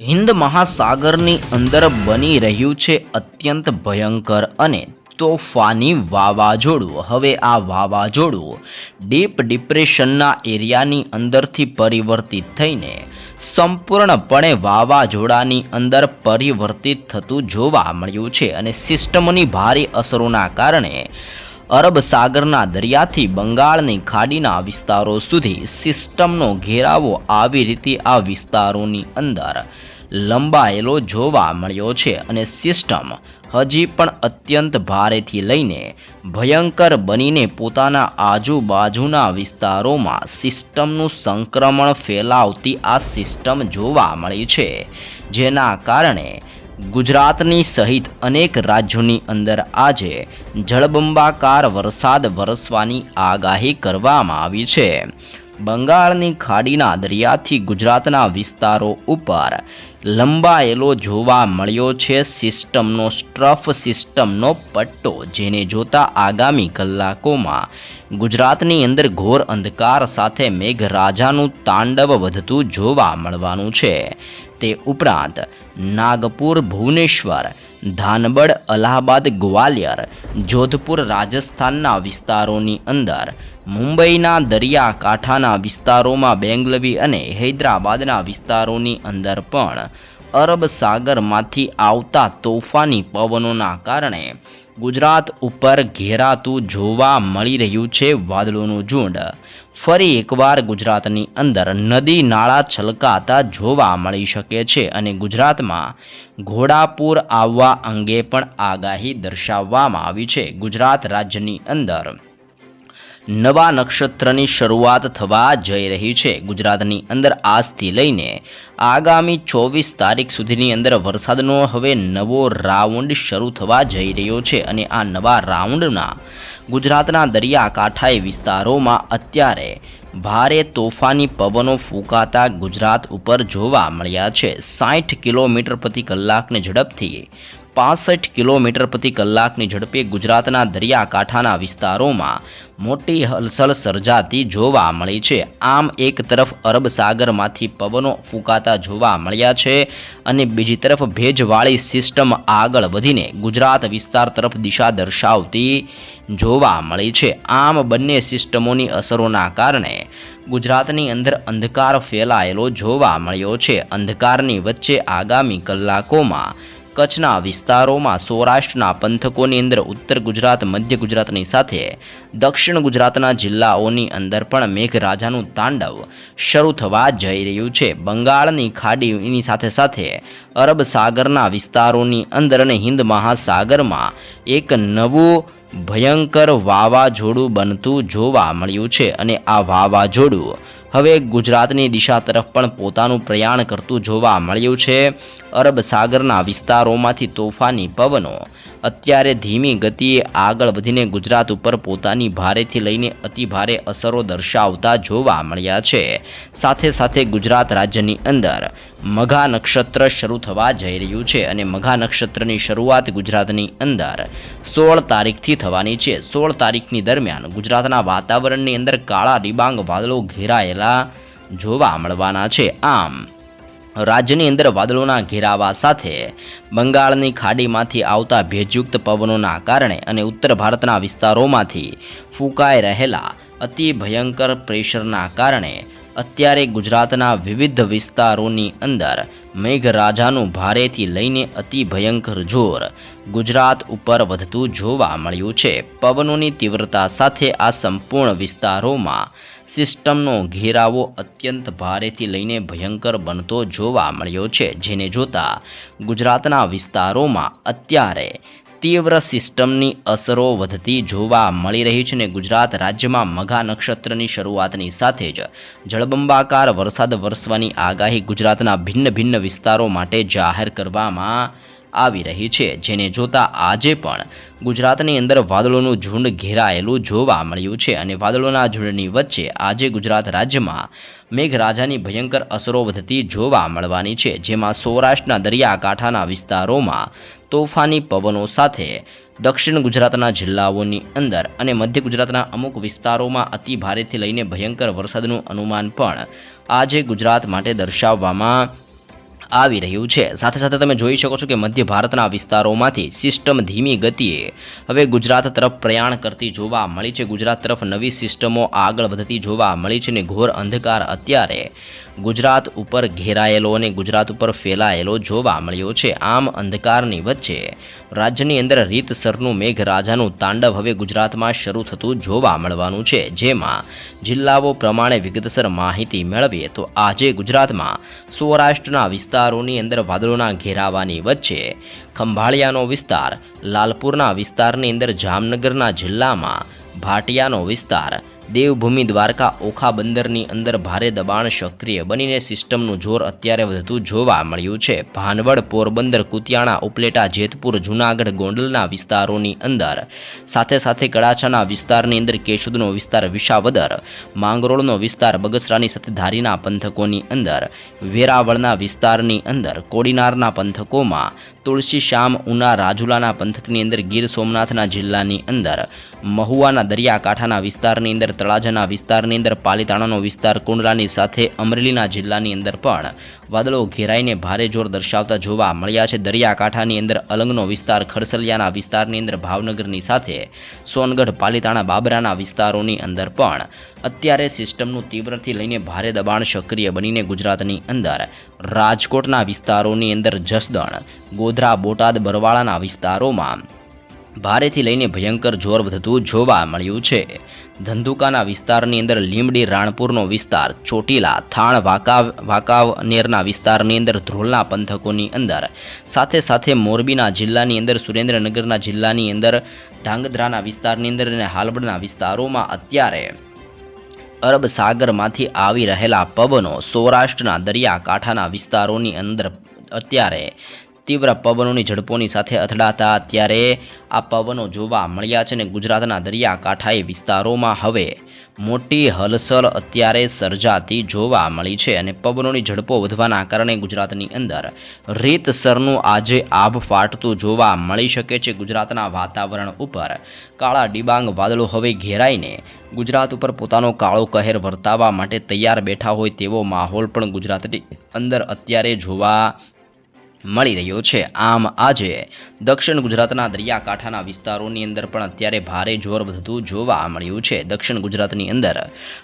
હિન્દ મહાસાગરની અંદર બની રહ્યું છે અત્યંત ભયંકર અને તોફાની વાવાઝોડું. હવે આ વાવાઝોડું ડીપ ડિપ્રેશનના એરિયાની અંદરથી પરિવર્તિત થઈને સંપૂર્ણપણે વાવાઝોડાની અંદર પરિવર્તિત થતું જોવા મળ્યું છે અને સિસ્ટમની ભારે અસરોના કારણે અરબ સાગરના દરિયાથી બંગાળની ખાડીના વિસ્તારો સુધી સિસ્ટમનો ઘેરાવો આવી રીતે આ વિસ્તારોની અંદર લંબાયેલો જોવા મળ્યો છે અને સિસ્ટમ હજી પણ અત્યંત ભારેથી લઈને ભયંકર બનીને પોતાના આજુબાજુના વિસ્તારોમાં સિસ્ટમનું સંક્રમણ ફેલાવતી આ સિસ્ટમ જોવા મળી છે, જેના કારણે ગુજરાતની સહિત અનેક રાજ્યોની અંદર આજે જળબંબાકાર વરસાદ વરસવાની આગાહી કરવામાં આવી છે. બંગાળની ખાડીના દરિયાથી ગુજરાતના વિસ્તારો ઉપર લંબાયેલો જોવા મળ્યો છે. સિસ્ટમનો સ્ટ્રફ સિસ્ટમનો પટ્ટો, જેને જોતા આગામી કલાકોમાં ગુજરાતની અંદર ઘોર અંધકાર સાથે મેઘરાજાનું તાંડવ વધતું જોવા મળવાનું છે. તે ઉપરાંત નાગપુર, ભુવનેશ્વર ધાનબડ અલ્હાબાદ, ગ્વાલિયર, જોધપુર રાજસ્થાનના વિસ્તારોની અંદર, મુંબઈના દરિયાકાંઠાના વિસ્તારોમાં બેંગલવી અને હૈદરાબાદના વિસ્તારોની અંદર પણ અરબ સાગરમાંથી આવતા તોફાની પવનોના કારણે ગુજરાત ઉપર ઘેરાતું જોવા મળી રહ્યું છે વાદળોનું ઝુંડ. ફરી એકવાર ગુજરાતની અંદર નદી નાળા છલકાતા જોવા મળી શકે છે અને ગુજરાતમાં ઘોડાપૂર આવવા અંગે પણ આગાહી દર્શાવવામાં આવી છે. ગુજરાત રાજ્યની અંદર નવા નક્ષત્રની શરૂઆત થવા જઈ રહી છે. ગુજરાતની અંદર આજથી લઈને આગામી ચોવીસ તારીખ સુધીની અંદર વરસાદનો હવે નવો રાઉન્ડ શરૂ થવા જઈ રહ્યો છે અને આ નવા રાઉન્ડના ગુજરાતના દરિયાકાંઠાએ વિસ્તારોમાં અત્યારે ભારે તોફાની પવનો ફૂંકાતા ગુજરાત ઉપર જોવા મળ્યા છે. સાઠ કિલોમીટર પ્રતિ કલાકની ઝડપથી પાસઠ કિલોમીટર પ્રતિ કલાકની ઝડપે ગુજરાતના દરિયાકાંઠાના વિસ્તારોમાં મોટી હલચલ સર્જાતી જોવા મળી છે. આમ એક તરફ અરબ સાગરમાંથી પવનો ફૂંકાતા જોવા મળ્યા છે અને બીજી તરફ ભેજવાળી સિસ્ટમ આગળ વધીને ગુજરાત વિસ્તાર તરફ દિશા દર્શાવતી જોવા મળી છે. આમ બંને સિસ્ટમોની અસરોના કારણે ગુજરાતની અંદર અંધકાર ફેલાયેલો જોવા મળ્યો છે. અંધકારની વચ્ચે આગામી કલાકોમાં કચ્છના વિસ્તારોમાં સૌરાષ્ટ્રના પંથકોની અંદર ઉત્તર ગુજરાત, મધ્ય ગુજરાતની સાથે દક્ષિણ ગુજરાતના જિલ્લાઓની અંદર પણ મેઘરાજાનું તાંડવ શરૂ થવા જઈ રહ્યું છે. બંગાળની ખાડીની સાથે સાથે અરબ સાગરના વિસ્તારોની અંદર અને હિન્દ મહાસાગરમાં એક નવું ભયંકર વાવાઝોડું બનતું જોવા મળ્યું છે અને આ વાવાઝોડું હવે ગુજરાતની દિશા તરફ પણ પોતાનું પ્રયાણ કરતું જોવા મળ્યું છે. અરબ સાગરના વિસ્તારોમાંથી તોફાની પવનો અત્યારે ધીમી ગતિએ આગળ વધીને ગુજરાત ઉપર પોતાની ભારેથી લઈને અતિ ભારે અસરો દર્શાવતા જોવા મળ્યા છે. સાથે સાથે ગુજરાત રાજ્યની અંદર મઘા નક્ષત્ર શરૂ થવા જઈ રહ્યું છે અને મઘા નક્ષત્રની શરૂઆત ગુજરાતની અંદર સોળ તારીખથી થવાની છે. સોળ તારીખની દરમિયાન ગુજરાતના વાતાવરણની અંદર કાળા ડિબાંગ વાદળો ઘેરાયેલા જોવા મળવાના છે. આમ રાજ્યની અંદર વાદળોના ઘેરાવા સાથે બંગાળની ખાડીમાંથી આવતા ભેજયુક્ત પવનોના કારણે અને ઉત્તર ભારતના વિસ્તારોમાંથી ફૂંકાઈ રહેલા અતિ ભયંકર પ્રેશરના કારણે અત્યારે ગુજરાતના વિવિધ વિસ્તારોની અંદર મેઘરાજાનું ભારેથી લઈને અતિ ભયંકર જોર ગુજરાત ઉપર વધતું જોવા મળ્યું છે. પવનોની તીવ્રતા સાથે આ સંપૂર્ણ વિસ્તારોમાં સિસ્ટમનો ઘેરાવો અત્યંત ભારેથી લઈને ભયંકર બનતો જોવા મળ્યો છે. જેને જોતા ગુજરાતના વિસ્તારોમાં અત્યારે તીવ્ર સિસ્ટમની અસરો વધતી જોવા મળી રહી છે ને ગુજરાત રાજ્યમાં મઘા નક્ષત્રની શરૂઆતની સાથે જ જળબંબાકાર વરસાદ વરસવાની આગાહી ગુજરાતના ભિન્ન ભિન્ન વિસ્તારો માટે જાહેર કરવામાં આવી રહી છે. જેને જોતા આજે પણ ગુજરાતની અંદર વાદળોનું ઝુંડ ઘેરાયેલું જોવા મળ્યું છે અને વાદળોના ઝુંડની વચ્ચે આજે ગુજરાત રાજ્યમાં મેઘરાજાની ભયંકર અસરો વધતી જોવા મળવાની છે. જેમાં સૌરાષ્ટ્રના દરિયાકાંઠાના વિસ્તારોમાં તોફાની પવનો સાથે દક્ષિણ ગુજરાતના જિલ્લાઓની અંદર અને મધ્ય ગુજરાતના અમુક વિસ્તારોમાં અતિ ભારેથી લઈને ભયંકર વરસાદનું અનુમાન પણ આજે ગુજરાત માટે દર્શાવવામાં આવી રહ્યું છે. સાથે સાથે તમે જોઈ શકો છો કે મધ્ય ભારતના વિસ્તારોમાંથી સિસ્ટમ ધીમી ગતિએ હવે ગુજરાત તરફ પ્રયાણ કરતી જોવા મળી છે. ગુજરાત તરફ નવી સિસ્ટમો આગળ વધતી જોવા મળી છે ને ઘોર અંધકાર અત્યારે ગુજરાત ઉપર ઘેરાયેલો અને ગુજરાત ઉપર ફેલાયેલો જોવા મળ્યો છે. આમ અંધકારની વચ્ચે રાજ્યની અંદર રીતસરનું મેઘરાજાનું તાંડવ હવે ગુજરાતમાં શરૂ થતું જોવા મળવાનું છે. જેમાં જિલ્લાઓ પ્રમાણે વિગતસર માહિતી મેળવીએ તો આજે ગુજરાતમાં સૌરાષ્ટ્રના વિસ્તારોની અંદર વાદળોના ઘેરાવાની વચ્ચે ખંભાળિયાનો વિસ્તાર, લાલપુરના વિસ્તારની અંદર જામનગરના જિલ્લામાં ભાટિયાનો વિસ્તાર દેવભૂમિ દ્વારકા ઓખા બંદરની અંદર ભારે દબાણ સક્રિય બનીને સિસ્ટમનું જોર અત્યારે વધતું જોવા મળ્યું છે. ભાનવડ, પોરબંદર, કુતિયાણા, ઉપલેટા, જેતપુર, જૂનાગઢ ગોંડલના વિસ્તારોની અંદર. સાથે સાથે કડાછાના વિસ્તારની અંદર કેશોદનો વિસ્તાર વિશાવદર માંગરોળનો વિસ્તાર બગસરાની સાથે ધારીના પંથકોની અંદર, વેરાવળના વિસ્તારની અંદર, કોડીનારના પંથકોમાં તુલસી શ્યામ ઉના રાજુલાના પંથકની અંદર ગીર સોમનાથના જિલ્લાની અંદર, મહુવાના દરિયાકાંઠાના વિસ્તારની અંદર, તળાજાના વિસ્તારની અંદર, પાલીતાણાનો વિસ્તાર, કુંડલાની સાથે અમરેલીના જિલ્લાની અંદર પણ વાદળો ઘેરાઈને ભારે જોર દર્શાવતા જોવા મળ્યા છે. દરિયાકાંઠાની અંદર અલંગનો વિસ્તાર, ખરસલિયાના વિસ્તારની અંદર, ભાવનગરની સાથે સોનગઢ, પાલીતાણા, બાબરાના વિસ્તારોની અંદર પણ અત્યારે સિસ્ટમનું તીવ્રથી લઈને ભારે દબાણ સક્રિય બનીને ગુજરાતની અંદર, રાજકોટના વિસ્તારોની અંદર જસદણ, ગોધરા બોટાદ, બરવાળાના વિસ્તારોમાં ભારેથી લઈને ભયંકર જોર વધતું જોવા મળ્યું છે. ધંધુકાના વિસ્તારની અંદર લીંબડી, રાણપુરનો વિસ્તાર, ચોટીલા, થાણ, વાકાવ વાંકાવનેરના વિસ્તારની અંદર ધ્રોલના પંથકોની અંદર, સાથે સાથે મોરબીના જિલ્લાની અંદર, સુરેન્દ્રનગરના જિલ્લાની અંદર ધાંગધ્રાના વિસ્તારની અંદર અને હાલબડના વિસ્તારોમાં અત્યારે અરબ સાગરમાંથી આવી રહેલા પવનો સૌરાષ્ટ્રના દરિયાકાંઠાના વિસ્તારોની અંદર અત્યારે તીવ્ર પવનોની ઝડપોની સાથે અથડાતા અત્યારે આ પવનો જોવા મળ્યા છે અને ગુજરાતના દરિયાકાંઠાએ વિસ્તારોમાં હવે મોટી હલચલ અત્યારે સર્જાતી જોવા મળી છે અને પવનોની ઝડપો વધવાના કારણે ગુજરાતની અંદર રીતસરનું આજે આભ ફાટતું જોવા મળી શકે છે. ગુજરાતના વાતાવરણ ઉપર કાળા ડિબાંગ વાદળો હવે ઘેરાઈને ગુજરાત ઉપર પોતાનો કાળો કહેર વર્તાવવા માટે તૈયાર બેઠા હોય તેવો માહોલ પણ ગુજરાતની અંદર અત્યારે જોવા મળી રહ્યો છે. આમ આજે દક્ષિણ ગુજરાતના દરિયાકાંઠાના વિસ્તારોની અંદર પણ અત્યારે ભારે જોર વધતું જોવા મળ્યું છે. દક્ષિણ ગુજરાતની અંદર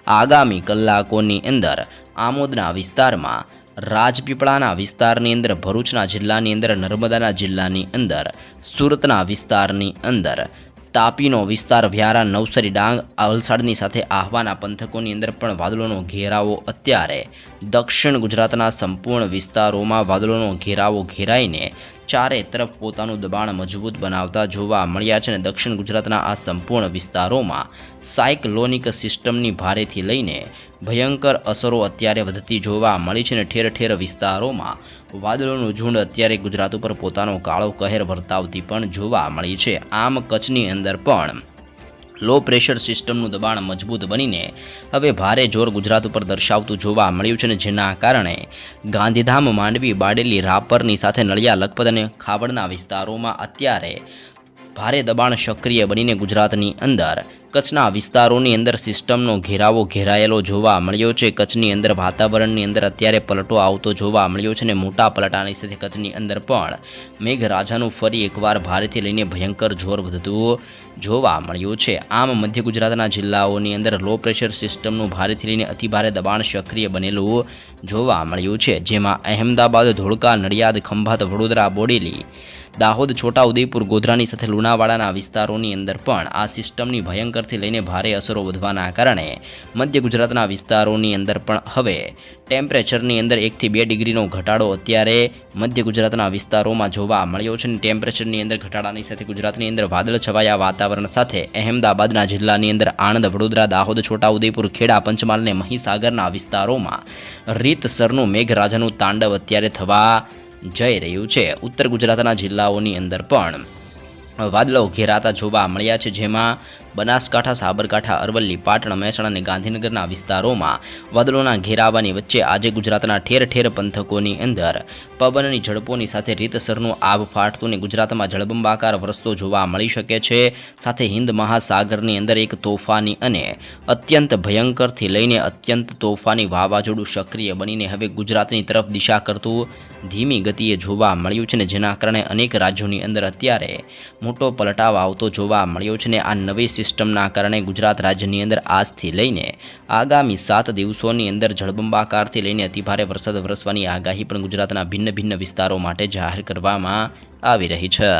આગામી કલાકોની અંદર આમોદના વિસ્તારમાં, રાજપીપળાના વિસ્તારની અંદર, ભરૂચના જિલ્લાની અંદર, નર્મદાના જિલ્લાની અંદર, સુરતના વિસ્તારની અંદર તાપીનો વિસ્તાર વ્યારા નવસરી ડાંગ વલસાડની સાથે આહવાના પંથકોની અંદર પણ વાદળોનો ઘેરાવો અત્યારે. દક્ષિણ ગુજરાતના સંપૂર્ણ વિસ્તારોમાં વાદળોનો ઘેરાવો ઘેરાઈને ચારે તરફ પોતાનું દબાણ મજબૂત બનાવતા જોવા મળ્યા છે અને દક્ષિણ ગુજરાતના આ સંપૂર્ણ વિસ્તારોમાં સાયક્લોનિક સિસ્ટમની ભારેથી લઈને ભયંકર અસરો અત્યારે વધતી જોવા મળી છે અને ઠેર ઠેર વિસ્તારોમાં વાદળોનું ઝુંડ અત્યારે ગુજરાત ઉપર પોતાનો કાળો કહેર વર્તાવતી પણ જોવા મળી છે. આમ કચ્છની અંદર પણ લો પ્રેશર સિસ્ટમનું દબાણ મજબૂત બનીને હવે ભારે જોર ગુજરાત ઉપર દર્શાવતું જોવા મળ્યું છે અને જેના કારણે ગાંધીધામ માંડવી બાડેલી રાપરની સાથે નળિયા લખપત અને ખાવડના વિસ્તારોમાં અત્યારે ભારે દબાણ સક્રિય બનીને ગુજરાતની અંદર. કચ્છના વિસ્તારોની અંદર સિસ્ટમનો ઘેરાવો ઘેરાયેલો જોવા મળ્યો છે. કચ્છની અંદર વાતાવરણની અંદર અત્યારે પલટો આવતો જોવા મળ્યો છે અને મોટા પલટાની સાથે કચ્છની અંદર પણ મેઘરાજાનું ફરી એકવાર ભારેથી લઈને ભયંકર જોર વધતું જોવા મળ્યું છે. આમ મધ્ય ગુજરાતના જિલ્લાઓની અંદર લો પ્રેશર સિસ્ટમનું ભારેથી લઈને અતિભારે દબાણ સક્રિય બનેલું જોવા મળ્યું છે. જેમાં અહેમદાબાદ, ધોળકા, નડિયાદ, ખંભાત, વડોદરા, બોડેલી દાહોદ છોટા ઉદયપુર ગોધરાની સાથે લુણાવાડાના વિસ્તારોની અંદર પણ આ સિસ્ટમની ભયંકરથી લઈને ભારે અસરો વધવાના કારણે મધ્ય ગુજરાતના વિસ્તારોની અંદર પણ હવે ટેમ્પરેચરની અંદર એકથી બે ડિગ્રીનો ઘટાડો અત્યારે મધ્ય ગુજરાતના વિસ્તારોમાં જોવા મળ્યો છે. અને ટેમ્પરેચરની અંદર ઘટાડાની સાથે ગુજરાતની અંદર વાદળ છવાયા વાતાવરણ સાથે અહેમદાબાદના જિલ્લાની અંદર આણંદ, વડોદરા, દાહોદ, છોટાઉદેપુર, ખેડા, પંચમહાલ અને મહીસાગરના વિસ્તારોમાં રીતસરનું મેઘરાજાનું તાંડવ અત્યારે થવા જઈ રહ્યું છે. ઉત્તર ગુજરાતના જિલ્લાઓની અંદર પણ વાદળો ઘેરાતા જોવા મળ્યા છે જેમાં બનાસકાંઠા, સાબરકાંઠા, અરવલ્લી, પાટણ, મહેસાણા અને ગાંધીનગરના વિસ્તારોમાં વાદળોના ઘેરાવાની વચ્ચે આજે ગુજરાતના ઠેર ઠેર પંથકોની અંદર પવનની ઝડપોની સાથે રીતસરનું આભ ફાટતું અને ગુજરાતમાં જળબંબાકાર વરસતો જોવા મળી શકે છે. સાથે હિન્દ મહાસાગરની અંદર એક તોફાની અને અત્યંત ભયંકરથી લઈને અત્યંત તોફાની વાવાઝોડું સક્રિય બનીને હવે ગુજરાતની તરફ દિશા કરતું ધીમી ગતિએ જોવા મળ્યું છે ને જેના કારણે અનેક રાજ્યોની અંદર અત્યારે મોટો પલટાવ આવતો જોવા મળ્યો છે ને આ નવી સિસ્ટમના કારણે ગુજરાત રાજ્યની અંદર આજથી લઈને આગામી સાત દિવસોની અંદર જળબંબાકારથી લઈને અતિભારે વરસાદ વરસવાની આગાહી પણ ગુજરાતના ભિન્ન ભિન્ન વિસ્તારો માટે જાહેર કરવામાં આવી રહી છે.